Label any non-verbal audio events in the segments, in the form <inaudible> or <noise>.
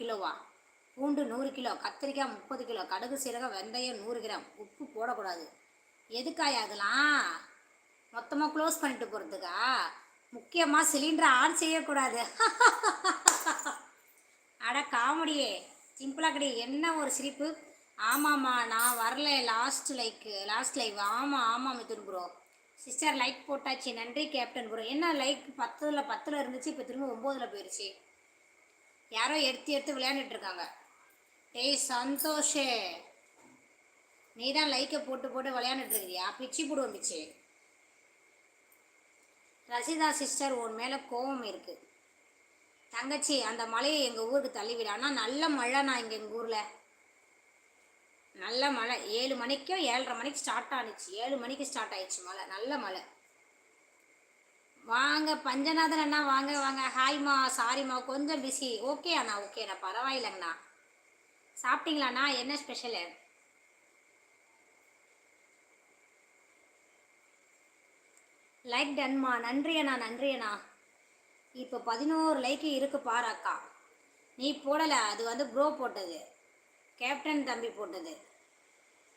கிலோவா? பூண்டு நூறு கிலோ கத்திரிக்காய் முப்பது கிலோ கடுகு சீரகம் வெந்தயம் நூறு கிராம் உப்பு போடக்கூடாது. எதுக்காய் அதெல்லாம்? மொத்தமாக க்ளோஸ் பண்ணிட்டு போகிறதுக்கா முக்கியமாக சிலிண்டரை ஆன் செய்யக்கூடாது. <laughs> அட காமெடியே. சிம்பிளாக கிடையாது என்ன ஒரு சிரிப்பு? ஆமாம்மா நான் வரல. லாஸ்ட் லைக் லாஸ்ட் லைவ் ஆமாம் ஆமாம் மிதுன் ப்ரோ சிஸ்டர் லைக் போட்டாச்சு. நன்றி கேப்டன் ப்ரோ என்ன லைக் பத்தில் பத்தில் இருந்துச்சு இப்போ திரும்ப ஒம்போதில் போயிடுச்சு யாரோ எடுத்து எடுத்து விளையாண்டுட்டு இருக்காங்க ஏய் சந்தோஷே. நீ தான் லைக்கை போட்டு போட்டு விளையாண்டுட்டு இருக்கிறியா பிச்சு போடுவோம் பிச்சு. ரசிதா சிஸ்டர் உன் மேலே கோபம் இருக்குது தங்கச்சி அந்த மலையை எங்கள் ஊருக்கு தள்ளிவிடு. ஆனால் நல்ல மழை நான் இங்கே எங்கள் ஊரில். நல்ல மழை. ஏழு மணிக்கோ ஏழரை மணிக்கு ஸ்டார்ட் ஆனிச்சு. ஏழு மணிக்கு ஸ்டார்ட் ஆயிடுச்சு மழை. நல்ல மழை. வாங்க பஞ்சநாதன் அண்ணா வாங்க வாங்க. ஹாய்மா சாரிம்மா கொஞ்சம் பிஸி ஓகே அண்ணா ஓகே அண்ணா. பரவாயில்லைங்கண்ணா. சாப்பிட்டீங்களாண்ணா? என்ன ஸ்பெஷலு லைக் டன்மா நன்றி அண்ணா நன்றி அண்ணா. இப்போ பதினோரு லைக்கு இருக்கு பாரு அக்கா. நீ போடலை அது வந்து ப்ரோ போட்டது. கேப்டன் தம்பி போட்டது.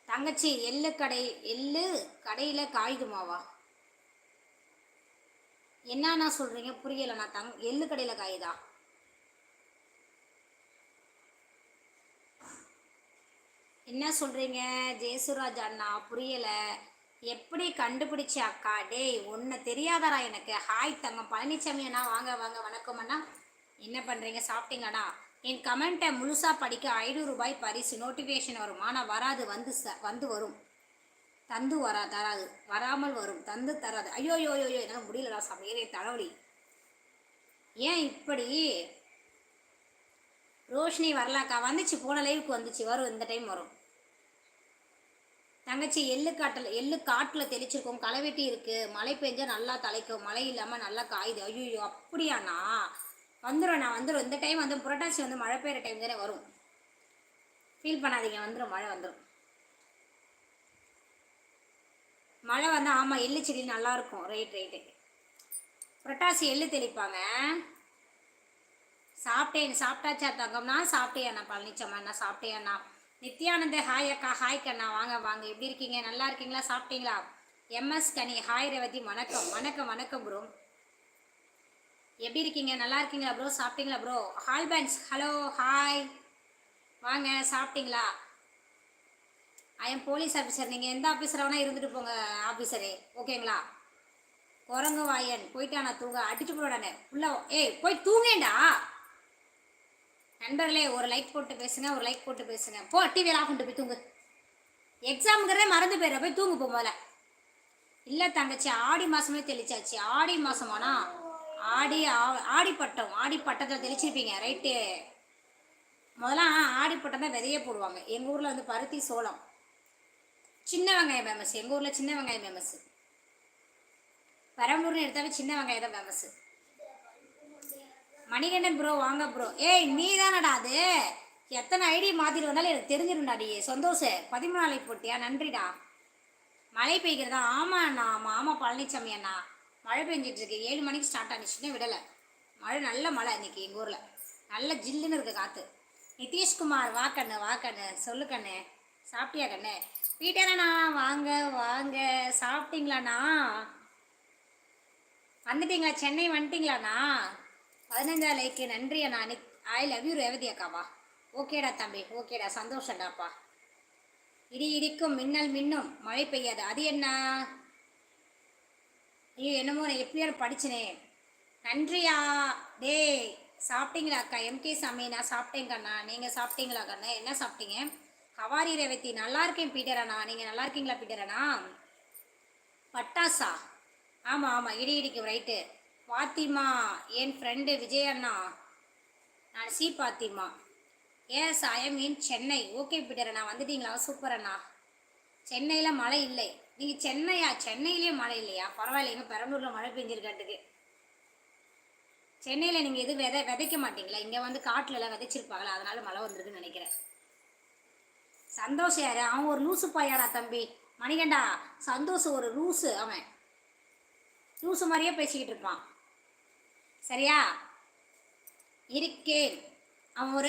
தங்கச்சி எள்ளு கடை எள்ளு கடையில் காயுதுமாவா என்னன்னா சொல்கிறீங்க புரியலைண்ணா தங் எள்ளு கடையில் காயுதா? என்ன சொல்கிறீங்க ஜெயசுராஜ் அண்ணா புரியலை. எப்படி கண்டுபிடிச்ச அக்கா? டேய் ஒன்று தெரியாதடா எனக்கு. ஹாய் தங்கம் பழனிசாமி அண்ணா வாங்க வாங்க வணக்கம் அண்ணா. என்ன பண்ணுறீங்க சாப்பிட்டீங்கண்ணா என் கமெண்ட்டை முழுசாக படிக்க ஐநூறு ரூபாய் பரிசு நோட்டிஃபிகேஷன் வரும்? ஆனால் வராது வந்து ச வந்து வரும். தந்து வரா தராது. வராமல் வரும். தந்து தராது. ஐயோ யோ யோ யோ என்னால் முடியலடா சமையலே தலைவலி. ஏன் இப்படி? ரோஷினி வரலாக்கா. வந்துச்சு. போன லைவுக்கு வந்துச்சு. வரும். இந்த டைம் வரும். தங்கச்சி எள்ளு காட்டில் எள்ளு காட்டில் தெளிச்சிருக்கோம். களை வெட்டி இருக்குது மழை பெஞ்சால் நல்லா தலைக்கும். மழை இல்லாமல் நல்லா காயுது. ஐயோ அப்படியாண்ணா? வந்துடும் நான் வந்துடும் இந்த டைம் வந்து புரட்டாசி வந்து மழை பெய்கிற டைம் தானே வரும். ஃபீல் பண்ணாதீங்க. வந்துடும் மழை வந்துடும் மழை வந்து ஆமாம் எள்ளு செடி நல்லாயிருக்கும் ரைட் ரைட்டு புரட்டாசி எள்ளு தெளிப்பாங்க. சாப்பிட்டேன் சாப்பிட்டாச்சா தங்கம்னா சாப்பிட்டேண்ணா பழனிச்சம்மா சாப்பிட்டேண்ணா நித்யானந்த ஹாய் அக்கா ஹாய் கண்ணா. வாங்க வாங்க. எப்படி இருக்கீங்க? நல்லா இருக்கீங்களா? சாப்பிட்டீங்களா? எம்எஸ் கனி ஹாய் ரவதி. வணக்கம் வணக்கம் வணக்கம் ப்ரோ எப்படி இருக்கீங்க? நல்லா இருக்கீங்களா ப்ரோ சாப்பிட்டீங்களா ப்ரோ ஹால் பேன்ஸ் ஹலோ ஹாய் வாங்க சாப்பிட்டீங்களா? ஐ எம் போலீஸ் ஆஃபீஸர் நீங்கள் எந்த ஆஃபீஸராக வேணால் இருந்துட்டு போங்க ஆஃபீஸரே ஓகேங்களா குரங்கு வாயன். போயிட்டானா தூங்க. அடிச்சு போடானே உள்ள ஏய் போய் தூங்கேண்டா நண்பர்களே ஒரு லைக் போட்டு பேசுங்க ஒரு லைக் போட்டு பேசுங்க. போ டிவியில் ஆஃப் பண்ணிட்டு போய் தூங்கு. எக்ஸாமுங்கிறதே மறந்து போயிடுற போய் தூங்கு போ முதல்ல. இல்லை தங்கச்சி ஆடி மாதமே தெளிச்சாச்சு. ஆடி மாதமானா ஆடி ஆடி பட்டம். ஆடி பட்டத்தில் தெளிச்சிருப்பீங்க ரைட்டு முதல்ல ஆடி பட்டம் தான் விதைய போடுவாங்க. எங்கள் ஊரில் வந்து பருத்தி சோளம். சின்ன வெங்காயம் ஃபேமஸ் எங்கள் ஊரில் சின்ன வெங்காயம் ஃபேமஸ் பெரம்பலூர்னு எடுத்தாவே சின்ன வெங்காயம் தான் ஃபேமஸ் மணிகண்டன் ப்ரோ வாங்க ப்ரோ ஏய் நீ தானடா அது. எத்தனை ஐடி மாற்றிட்டு வந்தாலும் எனக்கு தெரிஞ்சிரும்டா டி சந்தோஷ் பதிமூணு நாளைக்கு போட்டியா? நன்றிடா. மழை பெய்கிறதா? ஆமா அண்ணா ஆமாம் ஆமாம் பழனிசாமி அண்ணா. மழை பெஞ்சிட்டு இருக்கு. ஏழு மணிக்கு ஸ்டார்ட் ஆனிச்சுன்னு விடலை. மழை நல்ல மழை இன்னைக்கு எங்கள் ஊரில். நல்ல ஜில்லுன்னு இருக்குது காற்று நிதிஷ்குமார் வா கண்ணு வா கண்ணு. சொல்லு கண்ணு. சாப்பிட்டியா கண்ணு? வீட்டேண்ணா வாங்க வாங்க. சாப்பிட்டீங்களாண்ணா? வந்துட்டீங்களா? சென்னை வந்துட்டீங்களாண்ணா? பதினஞ்சா லைக்கு நன்றி அண்ணா Nick I love you Revathi அக்காவா? ஓகேடா தம்பி ஓகேடா. சந்தோஷம்டாப்பா. இடி இடிக்கும் மின்னல் மின்னும். மழை பெய்யாது. அது என்ன? ஐயோ என்னமோ நான் எப்பயோ படிச்சனே. நன்றியா? டேய் சாப்பிட்டீங்களா அக்கா? எம்கே சாமி நான் சாப்பிட்டேங்கண்ணா. நீங்கள் சாப்பிட்டீங்களா கண்ணா? என்ன சாப்பிட்டீங்க? கவாரி ரேவதி நல்லா இருக்கேன் பீட்டர் அண்ணா நீங்கள் நல்லா இருக்கீங்களா பீட்டர் அண்ணா பட்டாசா? ஆமாம் ஆமாம் இடி இடிக்கும் ரைட்டு பாத்திமா என் ஃப்ரெண்டு விஜய் அண்ணா நான் C Fathima. Yes I'm in Chennai okay பீட்டரண்ணா வந்துட்டீங்களா? சூப்பர் அண்ணா சென்னையில் மழை இல்லை. நீங்கள் சென்னையா? சென்னையிலே மழை இல்லையா? பரவாயில்லைங்க பெரம்பலூரில் மழை பெஞ்சிருக்காட்டுக்கு. சென்னையில் நீங்கள் எதுவும் விதை விதைக்க மாட்டீங்களா? இங்கே வந்து காட்டிலலாம் விதைச்சிருப்பாங்களா? அதனால் மழை வந்திருக்குன்னு நினைக்கிறேன். சந்தோஷ் யாரு? அவன் ஒரு லூசு பாயாடா தம்பி. மணிகண்டா சந்தோஷ் ஒரு லூசு அவன். லூசு மாதிரியே பேசிக்கிட்டு இருப்பான். சரியா? இருக்கேன். அவன் ஒரு